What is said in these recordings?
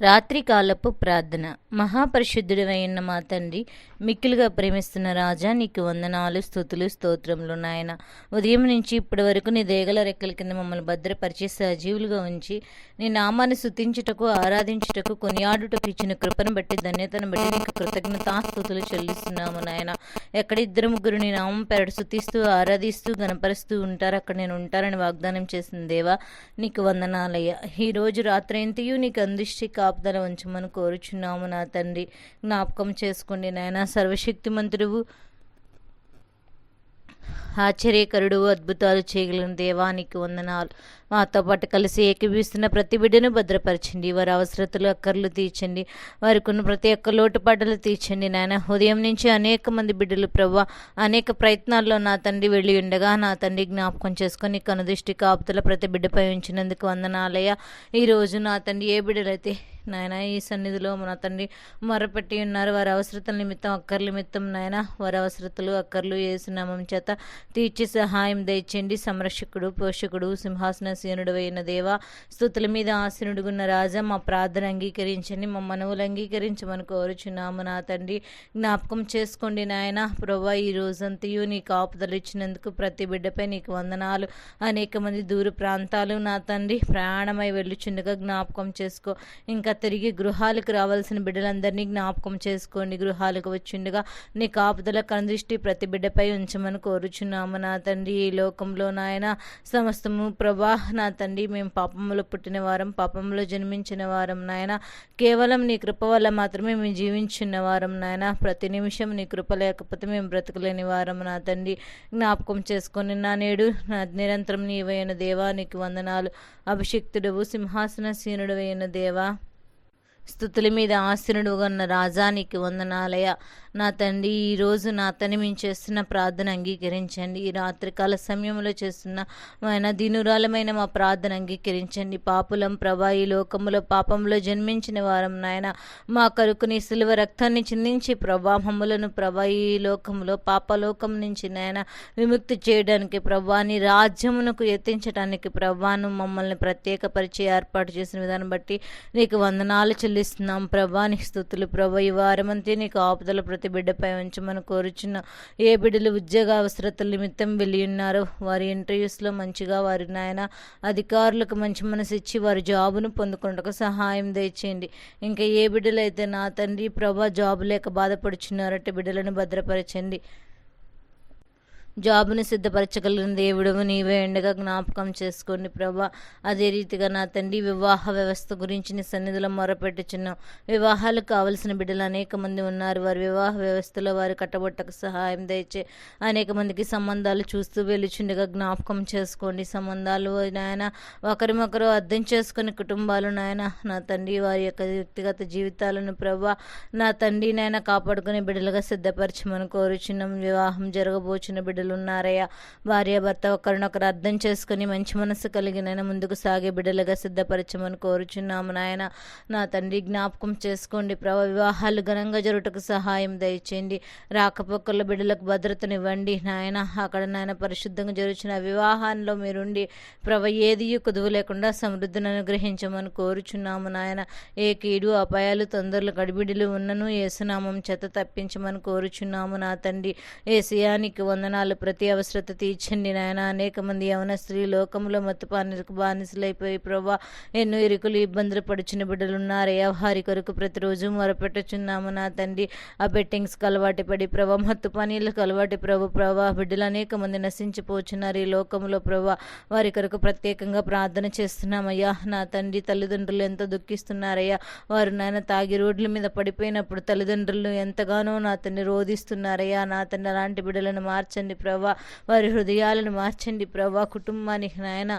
రాత్రికాలపు ప్రార్థన. మహాపరిశుద్ధుడివైన మా తండ్రి మిక్కిలుగా ప్రేమిస్తున్న రాజా నీకు వందనాలు స్థుతులు స్తోత్రములు నాయన. ఉదయం నుంచి ఇప్పటి వరకు నీ దేగల రెక్కల కింద మమ్మల్ని భద్రపరిచి సజీవులుగా ఉంచి నీ నామాన్ని శుతించుటకు ఆరాధించుటకు కొనియాడుటకు ఇచ్చిన కృపను బట్టి ధన్యతను బట్టి నీకు కృతజ్ఞతాస్థుతులు చెల్లిస్తున్నాము నాయన. ఎక్కడ ఇద్దరు ముగ్గురు నీ నామం పెరడు శుతిస్తూ ఆరాధిస్తూ గనపరుస్తూ ఉంటారు అక్కడ నేను ఉంటారని వాగ్దానం చేసిన దేవా నీకు వందనాలయ్య. ఈ రోజు రాత్రి నీకు అందిష్టి కాపుదల ఉంచమని కోరుచున్నాము నా తండ్రి. జ్ఞాపకం చేసుకోండి నాయన సర్వశక్తిమంతుడువు. ఆశ్చర్యకరుడు అద్భుతాలు చేయగలిగిన దేవానికి వందనాలు. మాతో పాటు కలిసి ఏకీభిస్తున్న ప్రతి బిడ్డను భద్రపరచండి. వారి అవసరతలు అక్కర్లు తీర్చండి. వారికి ఉన్న ప్రతి ఒక్క లోటుపాటలు తీర్చండి. నాయన ఉదయం నుంచి అనేక మంది బిడ్డలు ప్రభా అనేక ప్రయత్నాల్లో నా తండ్రి వెళ్ళి ఉండగా నా తండ్రి జ్ఞాపకం చేసుకొని కనుదృష్టి కాపుతల ప్రతి బిడ్డపై ఉంచినందుకు వందనాలయ ఈరోజు నా తండ్రి ఏ బిడ్డలైతే నాయన ఈ సన్నిధిలో మన తండ్రి మొరపెట్టి ఉన్నారు వారి అవసరతల నిమిత్తం అక్కర్ల నిమిత్తం నాయన వారి అవసరతలు అక్కర్లు వేసినామం చేత తీర్చి సహాయం దయచండి సంరక్షకుడు పోషకుడు సింహాసనసీనుడు అయిన దేవ స్థుతుల మీద ఆసీనుడుగున్న రాజా మా ప్రార్థన అంగీకరించండి. మా మనవులు అంగీకరించమని కోరుచున్నాము నా తండ్రి. జ్ఞాపకం చేసుకోండి నాయన. ప్రభా ఈ రోజంతయు నీ కాపుదలు ఇచ్చినందుకు ప్రతి బిడ్డపై నీకు వందనాలు. అనేక మంది దూర ప్రాంతాలు నా తండ్రి. ప్రయాణమై వెళ్ళుచుండగా జ్ఞాపకం చేసుకో. ఇంకా తిరిగి గృహాలకు రావాల్సిన బిడ్డలందరినీ జ్ఞాపకం చేసుకోండి. గృహాలకు వచ్చిండగా నీ కాపుదల కనుదృష్టి ప్రతి బిడ్డపై ఉంచమని కోరుచున్నాము నా తండ్రి ఈ లోకంలో నాయన సమస్తము ప్రభా నా తండ్రి మేము పాపంలో పుట్టిన వారం పాపంలో జన్మించిన వారం నాయన. కేవలం నీ కృప వల్ల మాత్రమే మేము జీవించిన వారం నాయన. ప్రతి నిమిషం నీ కృప లేకపోతే మేము బ్రతకలేని వారం నా తండ్రి. జ్ఞాపకం చేసుకొని నా నేడు నా నిరంతరం నీవైన దేవా నీకు వందనాలు. అభిషిక్తుడవు సింహాసనసీనుడు అయిన దేవా. స్థుతుల మీద ఆసీనుడు ఉన్న రాజానికి వందనాలయ నా తండ్రి ఈరోజు నా తని మేము చేస్తున్న ప్రార్థన అంగీకరించండి. ఈ రాత్రికాల సమయంలో చేస్తున్న ఆయన దినురాలమైన మా ప్రార్థన అంగీకరించండి. పాపులం ప్రభా ఈ లోకములో పాపంలో జన్మించిన వారం నాయన మా కరుకుని సిలువ రక్తాన్ని చిందించి ప్రభా మమ్ములను ప్రభా ఈ లోకంలో పాపలోకం నుంచి నాయన విముక్తి చేయడానికి ప్రభాని రాజ్యమునకు ఎత్తించడానికి ప్రభాను మమ్మల్ని ప్రత్యేకపరిచి ఏర్పాటు చేసిన విధానం బట్టి నీకు వందనాలు చెల్లి చెల్లిస్తున్నాం ప్రభా నీ స్థుతులు ప్రభా ఈ వారమంతే నీకు ఆపుదల ప్రతి బిడ్డపై ఉంచమని కోరుచున్న ఏ బిడ్డలు ఉద్యోగ అవసరతల నిమిత్తం వెళ్ళి ఉన్నారో వారి ఇంటర్వ్యూస్లో మంచిగా వారి నాయన అధికారులకు మంచి మనసు ఇచ్చి వారి జాబును పొందుకుంటకు సహాయం దయచేయండి. ఇంకా ఏ బిడ్డలైతే నా తండ్రి ప్రభా జాబు లేక బాధపడుచున్నారంటే బిడ్డలను భద్రపరచండి. జాబును సిద్ధపరచగలిగిన దేవుడు నీవే ఎండగా జ్ఞాపకం చేసుకోండి ప్రభా. అదే రీతిగా నా తండ్రి వివాహ వ్యవస్థ గురించి నీ సన్నిధిలో మొరపెట్టుచున్నాం వివాహాలకు కావలసిన బిడ్డలు అనేక మంది ఉన్నారు. వారి వివాహ వ్యవస్థలో వారి కట్టబొట్టకు సహాయం దయచే అనేక మందికి సంబంధాలు చూస్తూ వెలుచుండగా జ్ఞాపకం చేసుకోండి. సంబంధాలు నాయన ఒకరినొకరు అర్థం చేసుకుని కుటుంబాలు నాయన నా తండ్రి వారి యొక్క వ్యక్తిగత జీవితాలను ప్రభా నా తండ్రి నాయన కాపాడుకునే బిడ్డలుగా సిద్ధపరచమని కోరుచున్నాం. వివాహం జరగబోచిన బిడ్డలు బిడ్డలు భార్యాభర్త ఒకరినొకరు అర్థం చేసుకుని మంచి మనసు కలిగిన ముందుకు సాగే బిడ్డలుగా సిద్ధపరచమని కోరుచున్నాము నాయన. నా తండ్రి జ్ఞాపకం చేసుకోండి. ప్రభ వివాహాలు ఘనంగా జరుగుటకు సహాయం దయచేయండి. రాకపోకల బిడ్డలకు భద్రతనివ్వండి నాయన. అక్కడ నాయన పరిశుద్ధంగా జరుగుతున్న వివాహాల్లో మీరుండి ప్రభ ఏది కుదువు లేకుండా సమృద్ధిని అనుగ్రహించమని కోరుచున్నాము నాయన. ఏ కీడు అపాయాలు తొందరలు గడిబిడిలు ఉన్నను ఏసునామం చేత తప్పించమని కోరుచున్నాము నా తండ్రి. ఏసియానికి వందనాలు ప్రతి అవసరత తీర్చండి నాయన. అనేక మంది యవన స్త్రీ లోకంలో మత్తుపానికి బానిసలైపోయి ప్రభా ఎన్నో ఇరుకులు ఇబ్బందులు పడుచున్న బిడ్డలు వారి కొరకు ప్రతిరోజు మొరపెట్టుచున్నాము నా తండ్రి. ఆ బెట్టింగ్స్కి అలవాటు పడి ప్రభా మత్తు పనీలకు అలవాటు ప్రభు ప్రభా. బిడ్డలు అనేక మంది నశించిపోచున్నారు ఈ లోకంలో ప్రభా. వారి కొరకు ప్రత్యేకంగా ప్రార్థన చేస్తున్నామయ్యా. నా తండ్రి తల్లిదండ్రులు ఎంతో దుఃఖిస్తున్నారయ్యా. వారు నాయన తాగి రోడ్ల మీద పడిపోయినప్పుడు తల్లిదండ్రులు ఎంతగానో నా తండ్రి రోధిస్తున్నారయ్యా. నా తండ్రి అలాంటి బిడ్డలను మార్చండి ప్రభా. వారి హృదయాలను మార్చండి ప్రభా. కుటుంబానికి నాయన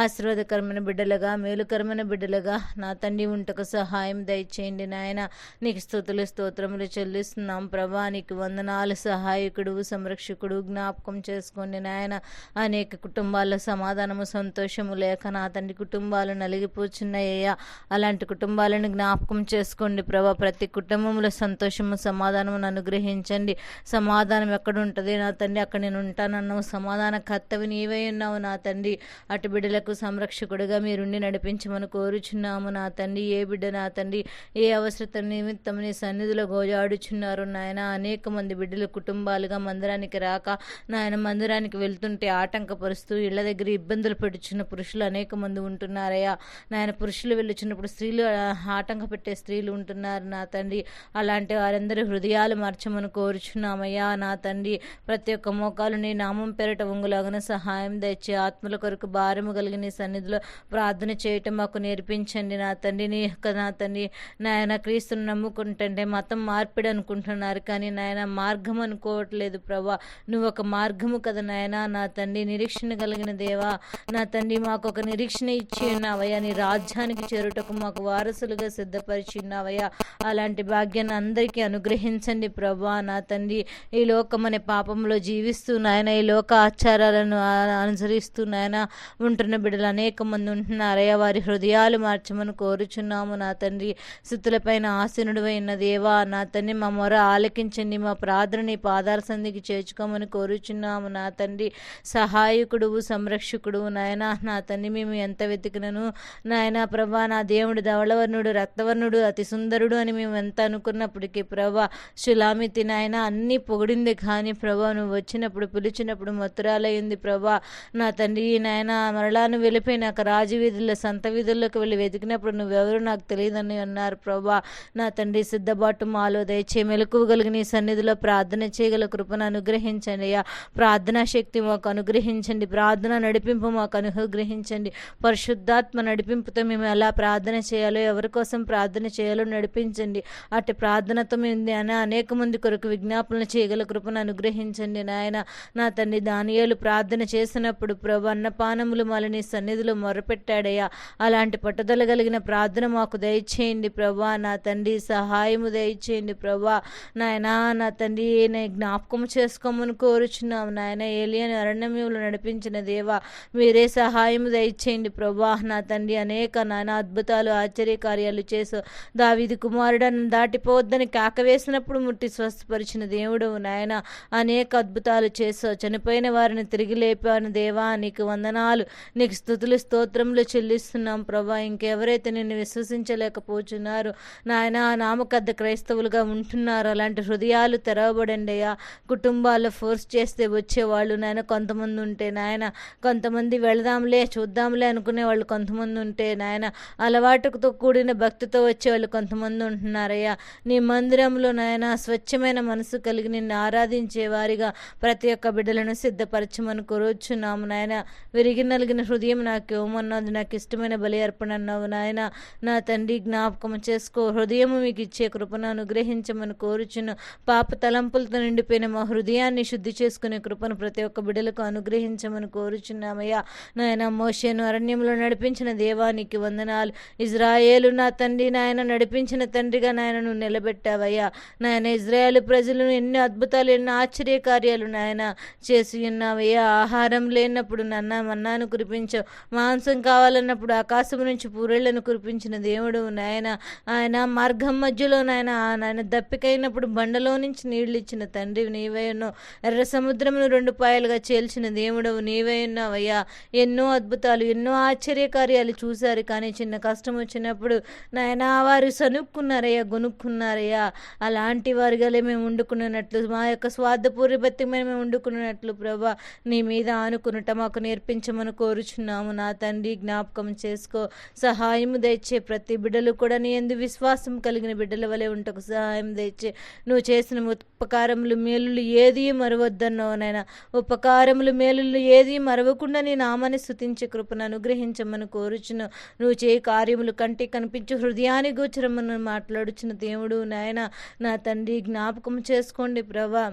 ఆశీర్వాదకరమైన బిడ్డలుగా మేలుకరమైన బిడ్డలుగా నా తండ్రి ఉంటకు సహాయం దయచేయండి నాయన. నీకు స్థుతులు స్తోత్రములు చెల్లిస్తున్నాం ప్రభా. నీకు వందనాలు సహాయకుడు సంరక్షకుడు జ్ఞాపకం చేసుకోండి నాయన. అనేక కుటుంబాల్లో సమాధానము సంతోషము లేక నా తండ్రి కుటుంబాలు నలిగిపోచున్నాయ్యా అలాంటి కుటుంబాలను జ్ఞాపకం చేసుకోండి ప్రభా. ప్రతి కుటుంబంలో సంతోషము సమాధానమును అనుగ్రహించండి. సమాధానం ఎక్కడ ఉంటుంది? నా తండ్రి అక్కడి నేను ఉంటానన్నావు సమాధాన కర్తవి నీవే ఉన్నావు నా తండ్రి. అటు బిడ్డలకు సంరక్షకుడుగా మీరుండి నడిపించమని కోరుచున్నాము నా తండ్రి. ఏ బిడ్డ నా తండ్రి? ఏ అవసరత నిమిత్తం నీ సన్నిధిలో గోజాడుచున్నారు నాయన. అనేక మంది బిడ్డలు కుటుంబాలుగా మందిరానికి రాక నాయన మందిరానికి వెళ్తుంటే ఆటంకపరుస్తూ ఇళ్ళ దగ్గర ఇబ్బందులు పెట్టుచున్న పురుషులు అనేక మంది ఉంటున్నారయ్యా. నాయన పురుషులు వెళ్ళుచున్నప్పుడు స్త్రీలు ఆటంక పెట్టే స్త్రీలు ఉంటున్నారు నా తండ్రి. అలాంటి వారందరి హృదయాలు మార్చమని కోరుచున్నామయ్యా నా తండ్రి. ప్రతి ఒక్క మోకాలు నీ నామం పేరట ఉంగులాగిన సహాయం తెచ్చి ఆత్మల కొరకు భారము కలిగి నీ సన్నిధిలో ప్రార్థన చేయటం మాకు నేర్పించండి నా తండ్రి నీ యొక్క నా తండ్రి. నాయన క్రీస్తుని నమ్ముకుంటుంటే మతం మార్పిడి అనుకుంటున్నారు కానీ నాయన మార్గం అనుకోవట్లేదు ప్రభా. నువ్వు ఒక మార్గము కదా నాయన నా తండ్రి. నిరీక్షణ కలిగిన దేవా నా తండ్రి మాకు ఒక నిరీక్షణ ఇచ్చి ఉన్నావయ్యా. నీ రాజ్యానికి చేరుటకు మాకు వారసులుగా సిద్ధపరిచి ఉన్నావయ్యా. అలాంటి భాగ్యాన్ని అందరికీ అనుగ్రహించండి ప్రభా నా తండ్రి. ఈ లోకం అనే పాపంలో జీవిస్తూ నాయన ఈ లోక ఆచారాలను అనుసరిస్తూ నాయన ఉంటున్న బిడ్డలు అనేక మంది ఉంటున్నారయ్యా వారి హృదయాలు మార్చమని కోరుచున్నాము. నా తండ్రి స్థుతులపైన ఆసీనుడు అయిన దేవా నా తండ్రి మా మొర ఆలకించండి. మా ప్రార్థన నీ పాదాల సంధికి చేర్చుకోమని కోరుచున్నాము. నా తండ్రి సహాయకుడు సంరక్షకుడు నాయన నా తండ్రి మేము ఎంత వెతికినను నాయన ప్రభా నా దేవుడు ధవళవర్ణుడు రక్తవర్ణుడు అతి సుందరుడు అని మేము ఎంత అనుకున్నప్పటికీ ప్రభా శులామితి నాయన అన్నీ పొగిడింది కానీ ప్రభా నువ్వు వచ్చినప్పుడు పిలిచినప్పుడు మత్తురాలయ్యింది ప్రభా నా తండ్రి నాయన మరలాను వెళ్ళిపోయినాక రాజు వీధుల్లో సంత వీధుల్లోకి వెళ్ళి వెతికినప్పుడు నువ్వెవరు నాకు తెలియదని అన్నారు. ప్రభా నా తండ్రి సిద్ధబాటు మాలో దయచే మెలకువగలిగి నీ సన్నిధిలో ప్రార్థన చేయగల కృపను అనుగ్రహించండి అయ్యా. ప్రార్థనా శక్తి మాకు అనుగ్రహించండి. ప్రార్థన నడిపింపు మాకు అనుగ్రహించండి. పరిశుద్ధాత్మ నడిపింపుతో మేము ఎలా ప్రార్థన చేయాలో ఎవరి కోసం ప్రార్థన చేయాలో నడిపించండి. అటు ప్రార్థనతో మేము అనేక మంది కొరకు విజ్ఞాపనలు చేయగల కృపను అనుగ్రహించండి నాయన. నా తండ్రి దానియాలు ప్రార్థన చేసినప్పుడు ప్రభు అన్నపానములు మళ్ళీ నీ సన్నిధిలో మొరపెట్టాడయ్యా. అలాంటి పట్టుదల కలిగిన ప్రార్థన మాకు దయచేయండి ప్రభా. నా తండ్రి సహాయము దయచేయండి ప్రభా. నాయన నా తండ్రి నేను జ్ఞాపకం చేసుకోమని కోరుచున్నాం నాయన ఏలియని అరణ్యములు నడిపించిన దేవా మీరే సహాయం దయచేయండి ప్రభా. నా తండ్రి అనేక నాయన అద్భుతాలు ఆశ్చర్య కార్యాలు చేసు. దావిది కుమారుడను దాటిపోవద్దని కాకవేసినప్పుడు ముట్టి స్వస్థపరిచిన దేవుడు నాయన. అనేక అద్భుతాలు చేసావు చనిపోయిన వారిని తిరిగి లేపాను. దేవా నీకు వందనాలు. నీకు స్థుతులు స్తోత్రములు చెల్లిస్తున్నాం ప్రభా. ఇంకెవరైతే నిన్ను విశ్వసించలేకపోతున్నారు నాయన నామకద్ద క్రైస్తవులుగా ఉంటున్నారు అలాంటి హృదయాలు తెరవబడండి అయ్యా. కుటుంబాల్లో ఫోర్స్ చేస్తే వచ్చేవాళ్ళు నాయన కొంతమంది ఉంటే నాయన. కొంతమంది వెళదాంలే చూద్దాంలే అనుకునే వాళ్ళు కొంతమంది ఉంటే నాయన. అలవాటుతో కూడిన భక్తితో వచ్చేవాళ్ళు కొంతమంది ఉంటున్నారయ్యా నీ మందిరంలో నాయన స్వచ్ఛమైన మనసు కలిగి నిన్ను ఆరాధించే వారిగా ప్రతి ఒక్క బిడ్డలను సిద్ధపరచమని కోరుచున్నాము నాయన. విరిగి నలిగిన హృదయం నాకు ఇవ్వమన్నది నాకు ఇష్టమైన బలి అర్పణ అన్నావు నాయన. నా తండ్రి జ్ఞాపకం చేసుకో. హృదయము మీకు ఇచ్చే కృపను అనుగ్రహించమని కోరుచున్న పాప తలంపులతో నిండిపోయిన మా హృదయాన్ని శుద్ధి చేసుకునే కృపను ప్రతి ఒక్క బిడ్డలకు అనుగ్రహించమని కోరుచున్నామయ్యా. నాయన మోషేను అరణ్యంలో నడిపించిన దేవానికి వందనాలు. ఇజ్రాయేలు నా తండ్రి నాయన నడిపించిన తండ్రిగా నాయన నువ్వు నిలబెట్టావయ్యా. నాయన ఇజ్రాయేల్ ప్రజలను ఎన్నో అద్భుతాలు ఎన్నో ఆశ్చర్య కార్యాలు నాయన చేసి ఉన్నావయ్యా ఆహారం లేనప్పుడు నన్న మన్నాను కురిపించావు మాంసం కావాలన్నప్పుడు ఆకాశం నుంచి పూరేళ్ళను కురిపించిన దేవుడు నాయన. ఆయన మార్గం మధ్యలో నాయన నాయన దప్పికైనప్పుడు బండలో నుంచి నీళ్ళు ఇచ్చిన తండ్రి నీవై ఉన్నావు. ఎర్ర సముద్రమును రెండు పాయలుగా చేల్చిన దేవుడవు నీవై ఉన్నావయ్యా. ఎన్నో అద్భుతాలు ఎన్నో ఆశ్చర్య కార్యాలు చూశారు. కానీ చిన్న కష్టం వచ్చినప్పుడు నాయన వారు సనుక్కున్నారయ్యా గొనుక్కున్నారయ్యా అలాంటి వారిగాలే మేము వండుకున్నట్లు మా యొక్క స్వార్థపూర్య మేము వండుకున్నట్లు ప్రభా నీ మీద ఆనుకునుట మాకు నేర్పించమని కోరుచున్నాము. నా తండ్రి జ్ఞాపకం చేసుకో. సహాయము దయచే ప్రతి బిడ్డలు కూడా నీ ఎందు విశ్వాసం కలిగిన బిడ్డల వలె ఉంటకు సహాయం దయచే. నువ్వు చేసిన ఉపకారములు మేలులు ఏది మరవద్దన్నావు నాయన. ఉపకారములు మేలులు ఏది మరవకుండా నీ నామాన్ని స్థుతించే కృపను అనుగ్రహించమని కోరుచును నువ్వు చేయి కార్యములు కంటి కనిపించు హృదయాన్ని గోచరమని మాట్లాడుచున్న దేవుడు నాయన. నా తండ్రి జ్ఞాపకం చేసుకోండి ప్రభా.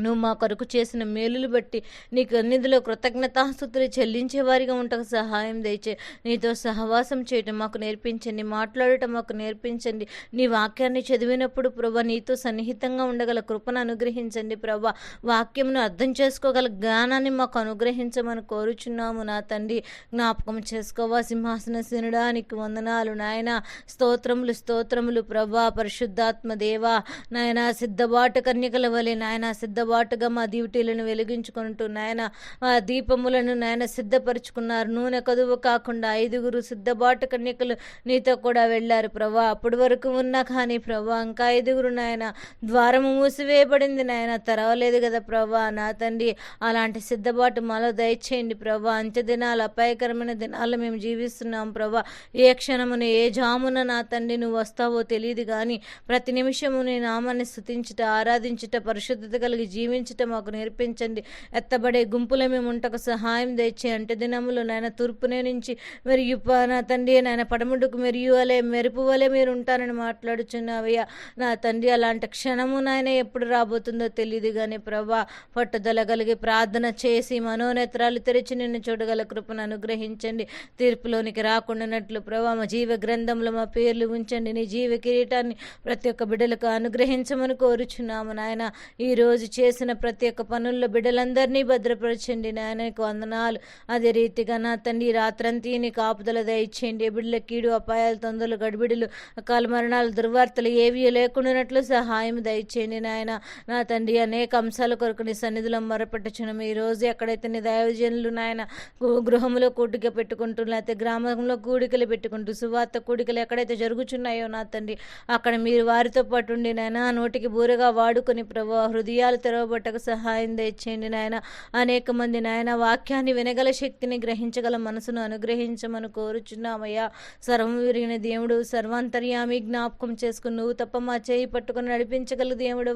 నువ్వు మా కొరకు చేసిన మేలులు బట్టి నీకు అన్నిధిలో కృతజ్ఞతాస్థుతులు చెల్లించే వారిగా ఉంటకు సహాయం దయచే. నీతో సహవాసం చేయటం మాకు నేర్పించండి. మాట్లాడటం మాకు నేర్పించండి. నీ వాక్యాన్ని చదివినప్పుడు ప్రభా నీతో సన్నిహితంగా ఉండగల కృపను అనుగ్రహించండి ప్రభా. వాక్యంను అర్థం చేసుకోగల జ్ఞానాన్ని మాకు అనుగ్రహించమని కోరుచున్నాము నా తండ్రి. జ్ఞాపకం చేసుకోవా సింహాసన శనుడానికి వందనాలు. నాయన స్తోత్రములు స్తోత్రములు ప్రభా పరిశుద్ధాత్మ దేవా. నాయన సిద్ధబాటు కన్యకల వలె నాయన సిద్ధ బాటుగా మా డ్యూటీలను వెలిగించుకుంటూ నాయన మా దీపములను నాయన సిద్ధపరుచుకున్నారు. నూనె కదువు కాకుండా ఐదుగురు సిద్ధబాటు కన్యకులు నీతో కూడా వెళ్ళారు ప్రభా. అప్పటి వరకు ఉన్నా కానీ ప్రభా ఇంకా ఐదుగురు నాయన ద్వారము మూసివేయబడింది నాయన. తెరవలేదు కదా ప్రభా నా తండ్రి అలాంటి సిద్ధబాటు మాలో దయచేయండి ప్రభా. అంత్య దినాలు అపాయకరమైన దినాలు మేము జీవిస్తున్నాం ప్రభా. ఏ క్షణమున ఏ జామున నా తండ్రి నువ్వు వస్తావో తెలియదు కానీ ప్రతి నిమిషము నీ నామాన్ని స్థుతించుట ఆరాధించుట పరిశుద్ధత కలిగి జీవించటం మాకు నేర్పించండి. ఎత్తబడే గుంపుల మేము ఉంటకు సహాయం తెచ్చే అంటే దినములు నాయన తూర్పునే నుంచి మరియు నా తండ్రి నాయన పడముడుకు మెరియు వలె మెరుపు వలె మీరు ఉంటారని మాట్లాడుచున్నావయ్యా. నా తండ్రి అలాంటి క్షణము నాయన ఎప్పుడు రాబోతుందో తెలియదు కానీ ప్రభా పట్టుదల కలిగి ప్రార్థన చేసి మనోనేత్రాలు తెరిచి నిన్ను చూడగల కృపను అనుగ్రహించండి. తీర్పులోనికి రాకుండానట్లు ప్రభా మా జీవ గ్రంథంలో మా పేర్లు ఉంచండి. నీ జీవ కిరీటాన్ని ప్రతి ఒక్క బిడ్డలకు అనుగ్రహించమని కోరుచున్నాము నాయన. ఈ రోజు చేసిన ప్రతి ఒక్క పనుల్లో బిడ్డలందరినీ భద్రపరచండి నాయనకు వందనాలు. అదే రీతిగా నా తండ్రి రాత్రంతి నీ కాపుదల దయచేయండి. బిడ్డల కీడు అపాయాలు తొందరలు గడిబిడులు అకాల మరణాలు దుర్వార్తలు ఏవి లేకుండానట్లు సహాయం దయచేయండి నాయన. నా తండ్రి అనేక అంశాల కొరకు నీ సన్నిధిలో మొరపెట్టుచున్నాము ఈ రోజు ఎక్కడైతే నీ దైవజనులు నాయన గృహంలో కూడిక పెట్టుకుంటూ లేకపోతే గ్రామంలో కూడికలు పెట్టుకుంటూ సువార్త కూడికలు ఎక్కడైతే జరుగుచున్నాయో నా తండ్రి అక్కడ మీరు వారితో పాటు ఉండి నాయన నోటికి బూరగా వాడుకొని ప్రభా హృదయాలు తెరవబట్టకు సహాయం దయచేయండి నాయన. అనేక మంది నాయన వాక్యాన్ని వినగల శక్తిని గ్రహించగల మనసును అనుగ్రహించమని కోరుచున్నామయ్యా. సర్వం విరిగిన దేవుడు సర్వాంతర్యామి జ్ఞాపకం చేసుకుని నువ్వు తప్ప మా చేయి పట్టుకుని నడిపించగల దేవుడు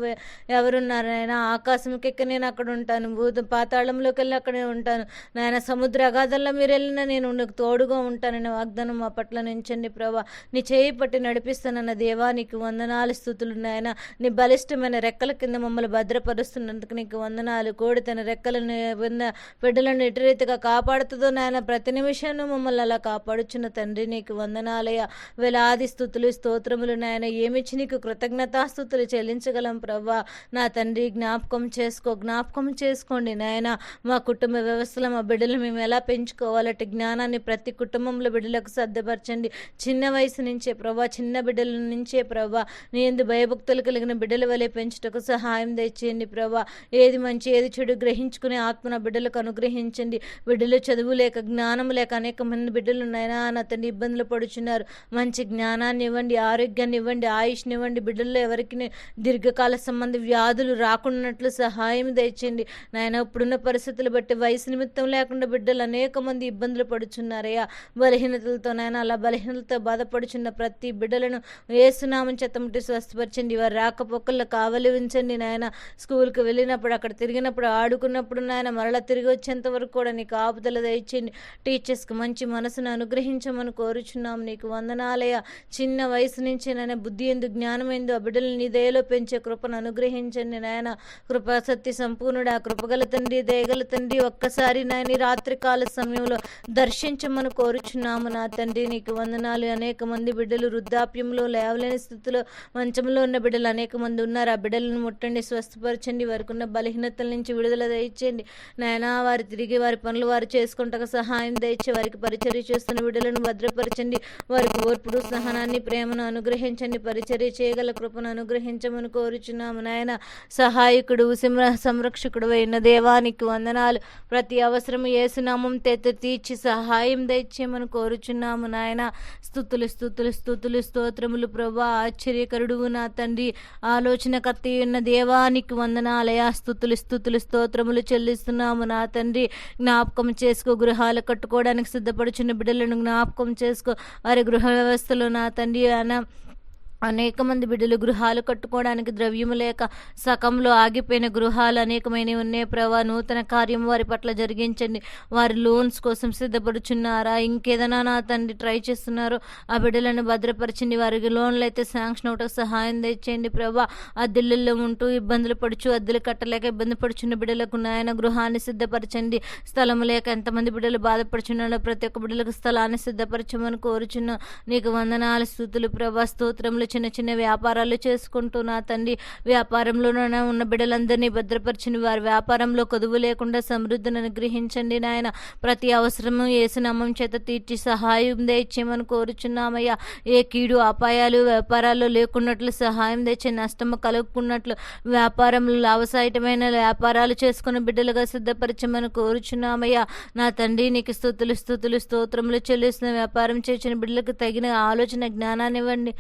ఎవరున్నారు నాయన? ఆకాశంకి ఎక్క నేను అక్కడ ఉంటాను భూత పాతాళంలోకి వెళ్ళి అక్కడే ఉంటాను. నాయన సముద్ర అగాధంలో మీరు వెళ్ళినా నేను నీకు తోడుగా ఉంటానని వాగ్దానం మా పట్ల నుంచండి ప్రభా. నీ చేయి పట్టి నడిపిస్తానన్న దేవా నీకు వందనాలు స్థుతులు నాయన. నీ బలిష్టమైన రెక్కల కింద మమ్మల్ని చేస్తున్నందుకు నీకు వందనాలు. కోడి తన రెక్కలను విన్న బిడ్డలను ఎటురీతిగా కాపాడుతుందో నాయన ప్రతి నిమిషాన్ని మమ్మల్ని అలా కాపాడుచున్న తండ్రి నీకు వందనాలయ వేలాది స్థుతులు స్తోత్రములు నాయన ఏమిచ్చి నీకు కృతజ్ఞతాస్థుతులు చెల్లించగలం ప్రవ్వా. నా తండ్రి జ్ఞాపకం చేసుకో జ్ఞాపకం చేసుకోండి నాయన. మా కుటుంబ వ్యవస్థలో మా బిడ్డలు మేము ఎలా పెంచుకోవాలంటే జ్ఞానాన్ని ప్రతి కుటుంబంలో బిడ్డలకు సర్దుపరచండి. చిన్న వయసు నుంచే ప్రభా చిన్న బిడ్డల నుంచే ప్రభా నీ ఎందు భయభక్తులు కలిగిన బిడ్డల వలె పెంచుటకు సహాయం తెచ్చేయండి ప్రభా ఏది మంచి ఏది చెడు గ్రహించుకునే ఆత్మన బిడ్డలకు అనుగ్రహించండి. బిడ్డలు చదువు లేక జ్ఞానం లేక అనేక మంది బిడ్డలు నాయనా నా తండ్రి ఇబ్బందులు పడుచున్నారు. మంచి జ్ఞానాన్ని ఇవ్వండి ఆరోగ్యాన్ని ఇవ్వండి ఆయుష్ని ఇవ్వండి. బిడ్డల్లో ఎవరికి దీర్ఘకాల సంబంధ వ్యాధులు రాకున్నట్లు సహాయం దయచేయండి. నాయన ఇప్పుడున్న పరిస్థితులు బట్టి వయసు నిమిత్తం లేకుండా బిడ్డలు అనేక మంది ఇబ్బందులు పడుచున్నారయ్యా. బలహీనతలతో నాయన అలా బలహీనతతో బాధపడుచున్న ప్రతి బిడ్డలను ఏసునామం చెత్తముట్టి స్వస్థపరచండి. వారు రాకపోకల్లో కావలి ఉంచండి నాయన. స్కూల్కి వెళ్ళినప్పుడు అక్కడ తిరిగినప్పుడు ఆడుకున్నప్పుడు నాయన మరలా తిరిగి వచ్చేంత వరకు కూడా నీకు ఆపుదల దయచేయండి. టీచర్స్కి మంచి మనసును అనుగ్రహించమని కోరుచున్నాం. నీకు వందనాలయ చిన్న వయసు నుంచి నాయన బుద్ధి ఎందు జ్ఞానం ఎందు ఆ బిడ్డలు నీ దయలో పెంచే కృపను అనుగ్రహించండి నాయన. కృపా సత్య సంపూర్ణుడు ఆ కృపగల తండ్రి దయగల తండ్రి ఒక్కసారి నాయని రాత్రికాల సమయంలో దర్శించమని కోరుచున్నాము నా తండ్రి. నీకు వందనాలు. అనేక మంది బిడ్డలు వృద్ధాప్యంలో లేవలేని స్థితిలో మంచంలో ఉన్న బిడ్డలు అనేక మంది ఉన్నారు. ఆ బిడ్డలను ముట్టండి స్వస్థపరచండి. వారికి ఉన్న బలహీనతల నుంచి విడుదల దయచేయండి. నాయనా వారు తిరిగి వారి పనులు వారు చేసుకుంటకు సహాయం దయచే వారికి పరిచర్య చేస్తున్న విడుదలను భద్రపరచండి. వారికి ఓర్పుడు సహనాన్ని ప్రేమను అనుగ్రహించండి. పరిచర్య చేయగల కృపను అనుగ్రహించమని కోరుచున్నాము. నాయన సహాయకుడు సింహ సంరక్షకుడు అయిన దేవానికి వందనాలు. ప్రతి అవసరం ఏసునామం తెత్త తీర్చి సహాయం దయచేయమని కోరుచున్నాము. నాయన స్థుతులు స్థుతులు స్థుతులు స్తోత్రములు ప్రభా. ఆశ్చర్యకరుడు నా తండ్రి. ఆలోచనకర్త ఉన్న దేవానికి వందనాలయ స్థుతులు స్థుతులు స్తోత్రములు చెల్లిస్తున్నాము నా తండ్రి. జ్ఞాపకం చేసుకో గృహాలు కట్టుకోవడానికి సిద్ధపడుచున్న బిడ్డలను జ్ఞాపకం చేసుకో. వారి గృహ వ్యవస్థలో నా తండ్రి అన అనేక మంది బిడ్డలు గృహాలు కట్టుకోవడానికి ద్రవ్యము లేక సకంలో ఆగిపోయిన గృహాలు అనేకమైనవి ఉన్నాయి. ప్రభా నూతన కార్యం వారి పట్ల జరిగించండి. వారి లోన్స్ కోసం సిద్ధపడుచున్నారా? ఇంకేదైనా నా తండ్రి ట్రై చేస్తున్నారో ఆ బిడ్డలను భద్రపరచండి. వారికి లోన్లు అయితే శాంక్షన్ అవటకు సహాయం తెచ్చేయండి ప్రభా అద్దెల్లో ఉంటూ ఇబ్బందులు పడుచు అద్దెలు కట్టలేక ఇబ్బంది పడుచున్న బిడ్డలకు నాయన గృహాన్ని సిద్ధపరచండి. స్థలం లేక ఎంతమంది బిడ్డలు బాధపడుచున్నారో ప్రతి ఒక్క బిడ్డలకు స్థలాన్ని సిద్ధపరచమని కోరుచున్నాం. నీకు వందనాలు స్థుతులు ప్రభా స్తోత్రములు చిన్న చిన్న వ్యాపారాలు చేసుకుంటూ నా తండ్రి. వ్యాపారంలోనే ఉన్న బిడ్డలందరినీ భద్రపరిచిన వారి వ్యాపారంలో కొదువు లేకుండా సమృద్ధిని అనుగ్రహించండి నాయన. ప్రతి అవసరము ఏసునామం చేత తీర్చి సహాయం దయచేయమని కోరుచున్నామయ్యా. ఏ కీడు అపాయాలు వ్యాపారాల్లో లేకున్నట్లు సహాయం తెచ్చే నష్టము కలుగుకున్నట్లు వ్యాపారంలో లాభసాయటమైన వ్యాపారాలు చేసుకుని బిడ్డలుగా సిద్ధపరచమని కోరుచున్నామయ్యా. నా తండ్రి నీకు స్థుతులు స్థుతులు స్తోత్రములు చెల్లిస్తున్న వ్యాపారం చేసిన బిడ్డలకు తగిన ఆలోచన జ్ఞానాన్ని ఇవ్వండి.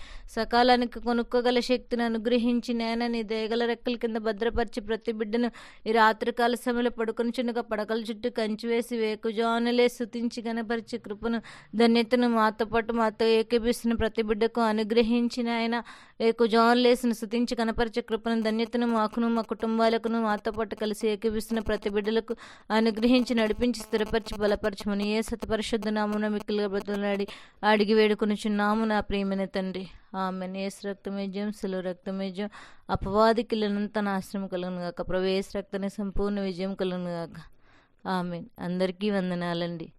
సకాలానికి కొనుక్కోగల శక్తిని అనుగ్రహించి నేనని నీ దేగల రెక్కల కింద భద్రపరిచి ప్రతి బిడ్డను ఈ రాత్రికాల సమయంలో పడుకుని చిన్నగా పడకల చుట్టూ కంచి వేసి వేకుజానులే స్థుతించి గణపరిచి కృపను ధన్యతను మాతో పాటు మాతో ఏకీపిస్తున్న ప్రతి బిడ్డకు అనుగ్రహించిన ఆయన వేకుజానులేసిన స్థుతించి కనపరిచే కృపను ధన్యతను మాకును మా కుటుంబాలకును మాతో పాటు కలిసి ఏకీపిస్తున్న ప్రతి బిడ్డలకు అనుగ్రహించి నడిపించి స్థిరపరిచి బలపరచమని ఏ సతపరిశుద్ధ నామున మిక్కులుగా బ్రతులాడి అడిగి వేడుకొనుచున్నాము నా ప్రియమైన తండ్రి. ఆమె ఏసు రక్తమేజ్యం శిలు రక్తమేజ్యం అపవాది కిల్లనంత నాశనం కలుగును గాక. ప్రవేశ ఏసు సంపూర్ణ విజయం కలుగును గాక. ఆమె అందరికీ వందనాలండి.